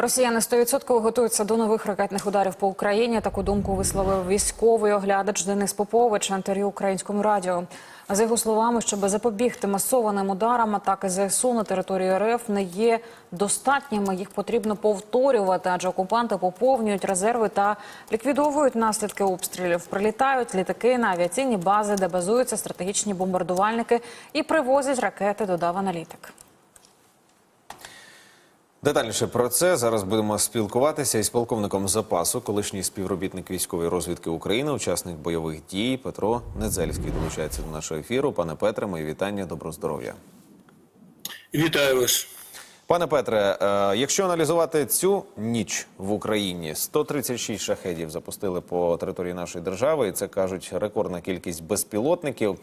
Росіяни 100% готуються до нових ракетних ударів по Україні. Таку думку висловив військовий оглядач Денис Попович в інтерв'ю українському радіо. За його словами, щоб запобігти масованим ударам, атаки ЗСУ на території РФ не є достатніми. Їх потрібно повторювати, адже окупанти поповнюють резерви та ліквідовують наслідки обстрілів. Прилітають літаки на авіаційні бази, де базуються стратегічні бомбардувальники, і привозять ракети. Додав аналітик. Детальніше про це зараз будемо спілкуватися із полковником запасу, колишній співробітник військової розвідки України, учасник бойових дій Петро Недзельський долучається до нашого ефіру. Пане Петре, мої вітання, добро здоров'я. Вітаю вас. Пане Петре, е, якщо аналізувати цю ніч в Україні, 136 шахедів запустили по території нашої держави, і це кажуть рекордна кількість безпілотників.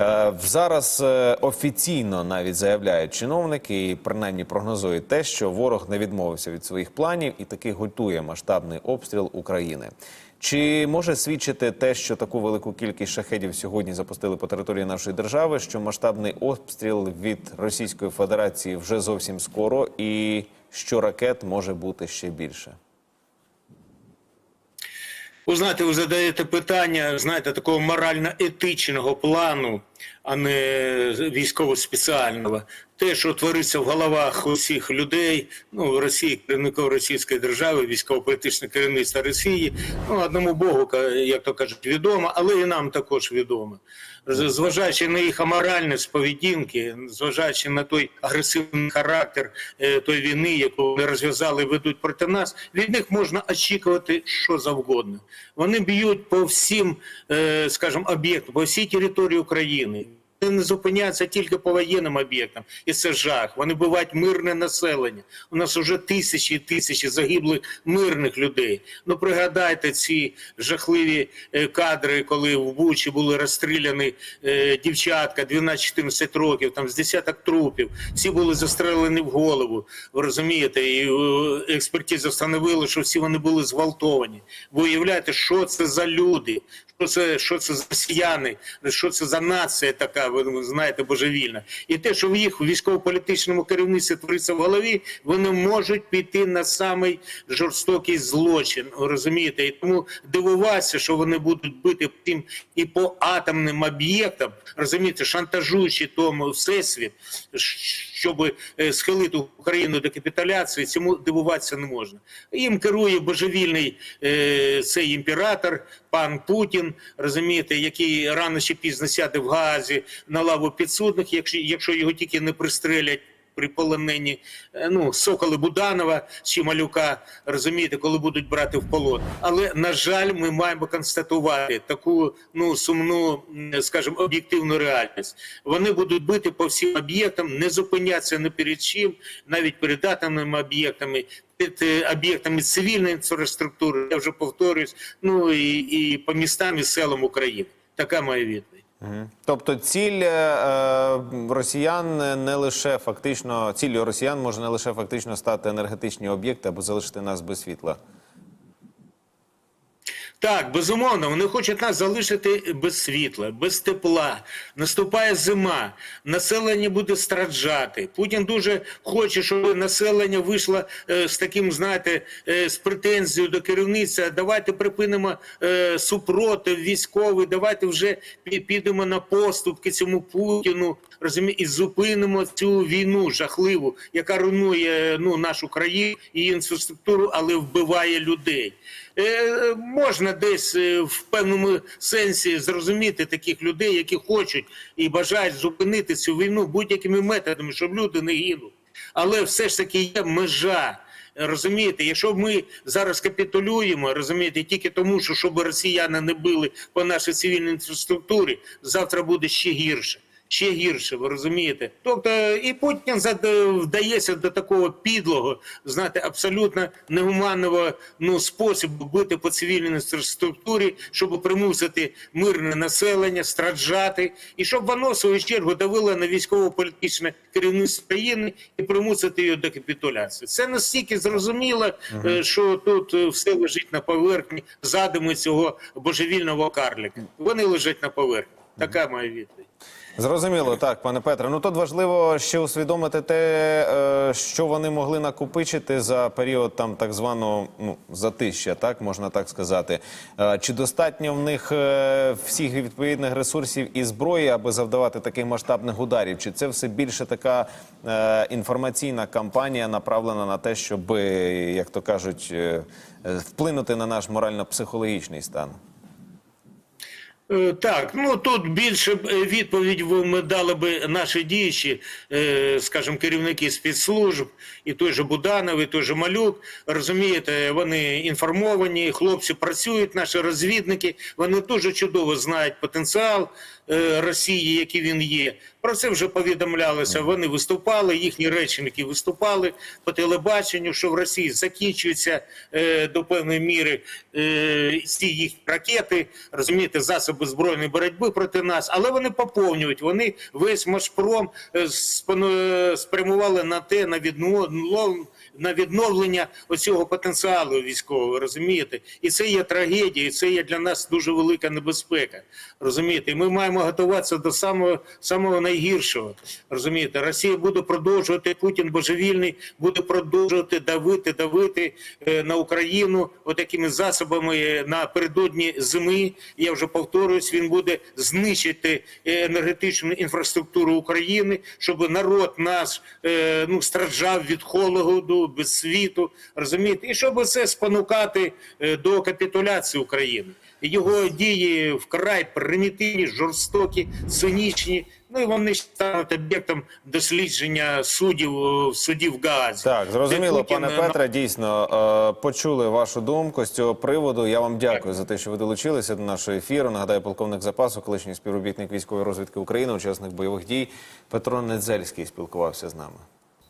Е, Зараз е, офіційно навіть заявляють чиновники і принаймні прогнозують те, що ворог не відмовився від своїх планів і таки готує масштабний обстріл України. Чи може свідчити те, що таку велику кількість шахедів сьогодні запустили по території нашої держави, що масштабний обстріл від Російської Федерації вже зовсім скоро, і що ракет може бути ще більше? Ви знаєте, ви задаєте питання, знаєте, такого морально-етичного плану, а не військово-спеціального. Те, що твориться в головах усіх людей, ну, в Росії, керівників Російської держави, військово-політичне керівництво Росії, ну, одному Богу, як то кажуть, відомо, але і нам також відомо. Зважаючи на їх аморальність поведінки, зважаючи на той агресивний характер е, тої війни, яку вони розв'язали ведуть проти нас, від них можна очікувати що завгодно. Вони б'ють по всім, е, скажімо, об'єктам, по всій території України. Вони не зупиняються тільки по воєнним об'єктам, і це жах. Вони бувають мирне населення. У нас вже тисячі і тисячі загиблих мирних людей. Ну пригадайте ці жахливі е, кадри, коли в Бучі були розстріляні е, дівчатка 12-14 років, там з десяток трупів. Всі були застрелені в голову. Ви розумієте, і е, експертиза встановила, що всі вони були зґвалтовані. Ви уявляєте, що це за люди? Що це, що це за росіяни, що це за нація така, ви знаєте, божевільна. І те, що в їх військово-політичному керівництві твориться в голові, вони можуть піти на самий жорстокий злочин. Розумієте? І тому дивуватися, що вони будуть бити тим і по атомним об'єктам, розумієте, шантажуючи тому всесвіт, щоб е, схилити Україну до капітуляції, цьому дивуватися не можна. Їм керує божевільний е, цей імператор, пан Путін, розумієте, який рано чи пізно сяде в Газі на лаву підсудних, якщо, якщо його тільки не пристрелять. При полоненні е, ну Соколи Буданова чи Малюка, розумієте, коли будуть брати в полон. Але на жаль, ми маємо констатувати таку ну сумну, скажімо, об'єктивну реальність. Вони будуть бити по всім об'єктам, не зупинятися ні перед чим, навіть перед атомними об'єктами, перед е, об'єктами цивільної інфраструктури. Я вже повторюсь. Ну і, і по містам і селам України. Така моя відповідь. Тобто, ціль е, росіян не лише фактично ціллю росіян може не лише фактично стати енергетичні об'єкти або залишити нас без світла. Так, безумовно, вони хочуть нас залишити без світла, без тепла. Наступає зима, населення буде страждати. Путін дуже хоче, щоб населення вийшло е, з таким, знаєте, е, з претензією до керівництва. Давайте припинимо е, супротив військовий, давайте вже підемо на поступки цьому Путіну. Розуміє, і зупинимо цю війну жахливу, яка руйнує ну нашу країну і інфраструктуру, але вбиває людей. Е, можна десь е, в певному сенсі зрозуміти таких людей, які хочуть і бажають зупинити цю війну будь-якими методами, щоб люди не гинули. Але все ж таки є межа. Розумієте, якщо ми зараз капітулюємо, розумієте, тільки тому, що щоб росіяни не били по нашій цивільній інфраструктурі, завтра буде ще гірше. Ще гірше, ви розумієте? Тобто і Путін зад- вдається до такого підлого, знаєте, абсолютно негуманного ну, способу бити по цивільній інфраструктурі, щоб примусити мирне населення, страждати, і щоб воно в свою чергу давило на військово-політичне керівництво країни і примусити його до капітуляції. Це настільки зрозуміло, е, що тут е, все лежить на поверхні задуми цього божевільного карлика. Вони лежать на поверхні. Така моя відповідь. Зрозуміло, так, пане Петре. Ну тут важливо ще усвідомити те, е, що вони могли накопичити за період там так званого ну затища, так можна так сказати. Е, Чи достатньо в них е, всіх відповідних ресурсів і зброї, аби завдавати таких масштабних ударів? Чи це все більше така інформаційна кампанія, направлена на те, щоб, як то кажуть, вплинути на наш морально-психологічний стан? Е, Так, ну тут більше е, відповідь ми дали би наші діючі, е, скажімо, керівники спецслужб, і той же Буданов, і той же Малюк. Розумієте, вони інформовані, хлопці працюють, наші розвідники, вони дуже чудово знають потенціал Росії, який він є. Про це вже повідомлялося. Вони виступали, їхні речники виступали по телебаченню, що в Росії закінчуються е, до певної міри е, ці їх ракети, розумієте, засоби збройної боротьби проти нас, але вони поповнюють. Вони весь Машпром е, спрямували на те, на відновлення на відновлення оцього потенціалу військового, розумієте? І це є трагедія, і це є для нас дуже велика небезпека. Розумієте, І ми маємо готуватися до самого самого найгіршого. Розумієте, Росія буде продовжувати Путін божевільний, буде продовжувати давити, давити е, на Україну отакими засобами напередодні зими. Я вже повторююсь, він буде знищити е, енергетичну інфраструктуру України, щоб народ наш е, ну страждав від холоду, без світу, розумієте, і щоб це спонукати е, до капітуляції України. Його дії вкрай примітивні, жорстокі, цинічні. Ну і вони стануть об'єктом дослідження суддів е, в Гаазі. Так, зрозуміло, Путін, пане е, Петре. Дійсно почули вашу думку з цього приводу. Я вам дякую за те, що ви долучилися до нашого ефіру. Нагадаю, полковник запасу, колишній співробітник військової розвідки України, учасник бойових дій Петро Недзельський спілкувався з нами.